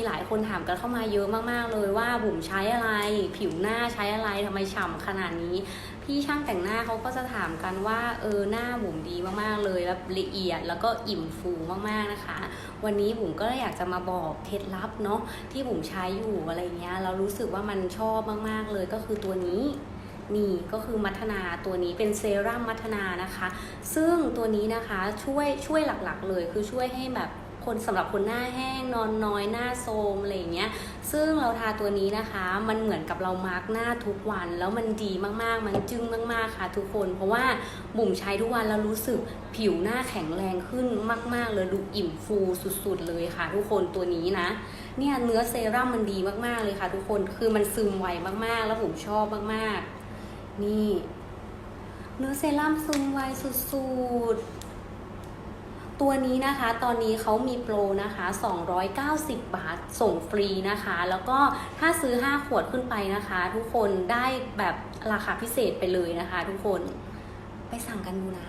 มีหลายคนถามกันเข้ามาเยอะมากๆเลยว่าบุ๋มใช้อะไร ผิวหน้าใช้อะไรทำไมฉ่ำขนาดนี้ พี่ช่างแต่งหน้าเขาก็จะถามกันว่าเออหน้าบุ๋มดีมากๆเลยแบบละเอียดแล้วก็อิ่มฟูมากๆนะคะ วันนี้บุ๋มก็เลยอยากจะมาบอกเคล็ดลับเนาะที่บุ๋มใช้อยู่อะไรเงี้ยแล้วรู้สึกว่ามันชอบมากๆเลยก็คือตัวนี้นี่ก็คือมัทนาตัวนี้เป็นเซรั่มมัทนานะคะ ซึ่งตัวนี้นะคะช่วยช่วยหลักๆเลยคือช่วยให้แบบ คนสำหรับคนหน้าแห้งนอนน้อยหน้าโทรมอะไรอย่างเงี้ย ซึ่งเราทาตัวนี้นะคะ มันเหมือนกับเรามาร์กหน้าทุกวัน แล้วมันดีมากๆ มันจึ้งมากๆค่ะทุกคน เพราะว่าบุ๋มใช้ทุกวันแล้วรู้สึกผิวหน้าแข็งแรงขึ้นมาก ๆ เลยดูอิ่มฟูสุดๆ เลยค่ะ ทุกคนตัวนี้นะ เนี่ยเนื้อเซรั่มมันดีมากๆเลยค่ะ ทุกคนคือมันซึมไวมากๆ แล้วผมชอบมากๆ นี่ เนื้อเซรั่มซึมไวสุดๆ ตัวนี้นะคะตอนนี้เขามีโปรนะคะ 290 บาทส่งฟรีนะคะ แล้วก็ถ้าซื้อ 5 ขวดขึ้นไปนะคะ ทุกคนได้แบบราคาพิเศษไปเลยนะคะ ทุกคนไปสั่งกันดูนะ